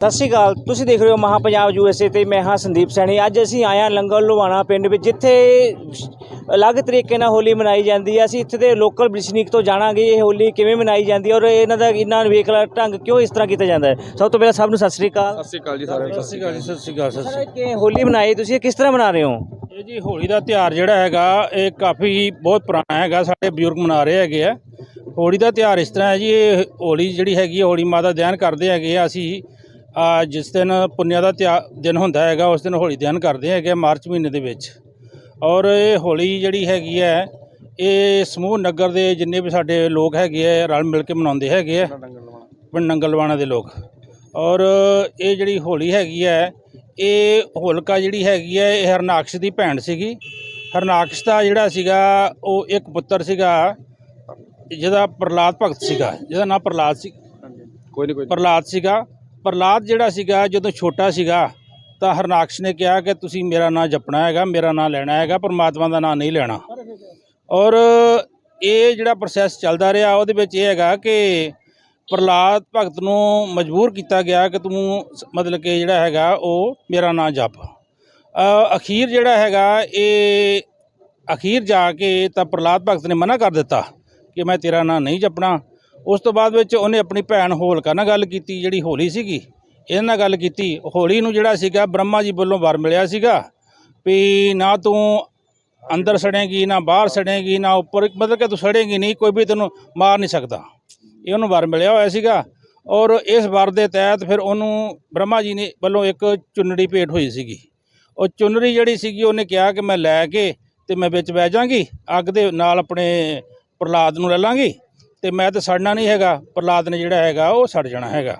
ਸਤਿ ਸ਼੍ਰੀ ਅਕਾਲ। ਤੁਸੀਂ ਦੇਖ ਰਹੇ ਹੋ ਮਹਾ ਪੰਜਾਬ ਯੂਐਸਏ ਤੇ ਮੈਂ ਹਾਂ ਸੰਦੀਪ ਸੈਣੀ। ਅੱਜ ਅਸੀਂ ਆਏ ਹਾਂ ਲੰਗਰ ਲੁਹਾਣਾ ਪਿੰਡ ਵਿੱਚ ਜਿੱਥੇ ਅਲੱਗ ਤਰੀਕੇ ਨਾਲ ਹੋਲੀ ਮਨਾਈ ਜਾਂਦੀ ਹੈ। ਅਸੀਂ ਇੱਥੇ ਦੇ ਲੋਕਲ ਬ੍ਰਿਸ਼ਨੀਕ ਤੋਂ ਜਾਣਾਂਗੇ ਇਹ ਹੋਲੀ ਕਿਵੇਂ ਮਨਾਈ ਜਾਂਦੀ ਹੈ ਔਰ ਇਹਨਾਂ ਦਾ ਇਹਨਾਂ ਵੇਖਲਾ ਢੰਗ ਕਿਉਂ ਇਸ ਤਰ੍ਹਾਂ ਕੀਤਾ ਜਾਂਦਾ ਹੈ। ਸਭ ਤੋਂ ਪਹਿਲਾਂ ਸਭ ਨੂੰ ਸਤਿ ਸ਼੍ਰੀ ਅਕਾਲ। ਸਤਿ ਸ਼੍ਰੀ ਅਕਾਲ ਜੀ ਸਾਰਿਆਂ ਨੂੰ। ਸਤਿ ਸ਼੍ਰੀ ਅਕਾਲ ਜੀ ਸਤਿ ਸ਼੍ਰੀ ਅਕਾਲ ਸਤਿ ਸ਼੍ਰੀ ਸਰ ਕਿ ਹੋਲੀ ਮਨਾਈ ਤੁਸੀਂ ਇਹ ਕਿਸ ਤਰ੍ਹਾਂ ਮਨਾ ਰਹੇ ਹੋ? ਅਕਾਲ ਇਹ ਜੀ ਹੋਲੀ ਦਾ ਤਿਉਹਾਰ ਜਿਹੜਾ ਹੈਗਾ ਇਹ ਕਾਫੀ ਬਹੁਤ ਪੁਰਾਣਾ ਹੈਗਾ ਸਾਡੇ ਬਜ਼ੁਰਗ ਮਨਾ ਰਹੇ ਹੈਗੇ ਆ। ਹੋਲੀ ਦਾ ਤਿਉਹਾਰ ਇਸ ਤਰ੍ਹਾਂ ਹੈ ਜੀ ਇਹ ਹੋਲੀ ਜਿਹੜੀ ਹੈਗੀ ਹੈ ਹੋਲੀ ਮਾਤਾ ਦਹਨ ਕਰਦੇ ਹੈਗੇ ਆ ਅਸੀਂ। ਜਿਸ ਦਿਨ ਪੁੰਨਿਆ ਦਾ ਤਿਉਹਾਰ ਦਿਨ ਹੁੰਦਾ ਹੈਗਾ ਉਸ ਦਿਨ ਹੋਲੀ ਦਹਨ ਕਰਦੇ ਹੈਗੇ ਮਾਰਚ ਮਹੀਨੇ ਦੇ ਵਿੱਚ। ਔਰ ਇਹ ਹੋਲੀ ਜਿਹੜੀ ਹੈਗੀ ਹੈ ਇਹ ਸਮੂਹ ਨਗਰ ਦੇ ਜਿੰਨੇ ਵੀ ਸਾਡੇ ਲੋਕ ਹੈਗੇ ਆ ਰਲ ਮਿਲ ਕੇ ਮਨਾਉਂਦੇ ਹੈਗੇ ਆ। ਪਿੰਡ ਨੰਗਲਵਾਣਾ ਦੇ ਲੋਕ। ਔਰ ਇਹ ਜਿਹੜੀ ਹੋਲੀ ਹੈਗੀ ਹੈ ਇਹ ਹੋਲਕਾ ਜਿਹੜੀ ਹੈਗੀ ਹੈ ਇਹ ਹਰਨਾਕਸ਼ ਦੀ ਭੈਣ ਸੀਗੀ। ਹਰਨਾਕਸ਼ ਦਾ ਜਿਹੜਾ ਸੀਗਾ ਉਹ ਇੱਕ ਪੁੱਤਰ ਸੀਗਾ ਜਿਹਦਾ ਪ੍ਰਲਾਦ ਭਗਤ ਸੀਗਾ। ਜਿਹਦਾ ਨਾਮ ਪ੍ਰਲਾਦ ਸੀ। ਕੋਈ ਨਹੀਂ ਕੋਈ ਨੀ। ਪ੍ਰਲਾਦ ਸੀਗਾ। ਪ੍ਰਲਾਦ ਜਿਹੜਾ ਸੀਗਾ, ਜਦੋਂ ਛੋਟਾ ਸੀਗਾ, ਤਾਂ ਹਰਨਾਕਸ਼ ਨੇ ਕਿਹਾ ਕਿ ਤੁਸੀਂ ਮੇਰਾ ਨਾਂ ਜਪਣਾ ਹੈਗਾ, ਮੇਰਾ ਨਾਂ ਲੈਣਾ ਹੈਗਾ, ਪਰਮਾਤਮਾ ਦਾ ਨਾਂ ਨਹੀਂ ਲੈਣਾ। ਔਰ ਇਹ ਜਿਹੜਾ ਪ੍ਰੋਸੈਸ ਚੱਲਦਾ ਰਿਹਾ, ਉਹਦੇ ਵਿੱਚ ਇਹ ਹੈਗਾ ਕਿ ਪ੍ਰਲਾਦ ਭਗਤ ਨੂੰ ਮਜਬੂਰ ਕੀਤਾ ਗਿਆ ਕਿ ਤੂੰ ਮਤਲਬ ਕਿ ਜਿਹੜਾ ਹੈਗਾ, ਉਹ ਮੇਰਾ ਨਾਂ ਜਪ। ਅਖੀਰ ਜਿਹੜਾ ਹੈਗਾ, ਇਹ ਅਖੀਰ ਜਾ ਕੇ ਤਾਂ ਪ੍ਰਲਾਦ ਭਗਤ ਨੇ ਮਨਾ ਕਰ ਦਿੱਤਾ ਕਿ ਮੈਂ ਤੇਰਾ ਨਾਂ ਨਹੀਂ ਜਪਣਾ। ਉਸ ਤੋਂ ਬਾਅਦ ਵਿੱਚ ਉਹਨੇ ਆਪਣੀ ਭੈਣ ਹੋਲਕਾ ਨਾਲ ਗੱਲ ਕੀਤੀ, ਜਿਹੜੀ ਹੋਲੀ ਸੀਗੀ। ਇਹਦੇ ਨਾਲ ਗੱਲ ਕੀਤੀ। ਹੋਲੀ ਨੂੰ ਜਿਹੜਾ ਸੀਗਾ, ਬ੍ਰਹਮਾ ਜੀ ਵੱਲੋਂ ਵਰ ਮਿਲਿਆ ਸੀਗਾ ਵੀ ਨਾ ਤੂੰ ਅੰਦਰ ਸੜੇਗੀ, ਨਾ ਬਾਹਰ ਸੜੇਗੀ, ਨਾ ਉੱਪਰ, ਮਤਲਬ ਕਿ ਤੂੰ ਸੜੇਗੀ ਨਹੀਂ, ਕੋਈ ਵੀ ਤੈਨੂੰ ਮਾਰ ਨਹੀਂ ਸਕਦਾ। ਇਹ ਉਹਨੂੰ ਵਰ ਮਿਲਿਆ ਹੋਇਆ ਸੀਗਾ ਔਰ ਇਸ ਵਰ ਦੇ ਤਹਿਤ ਫਿਰ ਉਹਨੂੰ ਬ੍ਰਹਮਾ ਜੀ ਨੇ ਵੱਲੋਂ ਇੱਕ ਚੁੰਨੜੀ ਭੇਟ ਹੋਈ ਸੀਗੀ। ਉਹ ਚੁੰਨੜੀ ਜਿਹੜੀ ਸੀਗੀ, ਉਹਨੇ ਕਿਹਾ ਕਿ ਮੈਂ ਲੈ ਕੇ ਤੇ ਮੈਂ ਵਿੱਚ ਬਹਿ ਜਾਾਂਗੀ, ਅੱਗ ਦੇ ਨਾਲ ਆਪਣੇ ਪ੍ਰਲਾਦ ਨੂੰ ਲੈ ਲਾਂਗੀ। ਤੇ ਮੈਂ ਤਾਂ ਸੜਨਾ ਨਹੀਂ ਹੈਗਾ ਪ੍ਰਲਾਦ ਨੇ ਜਿਹੜਾ ਹੈਗਾ ਉਹ ਸੜ ਜਾਣਾ ਹੈਗਾ।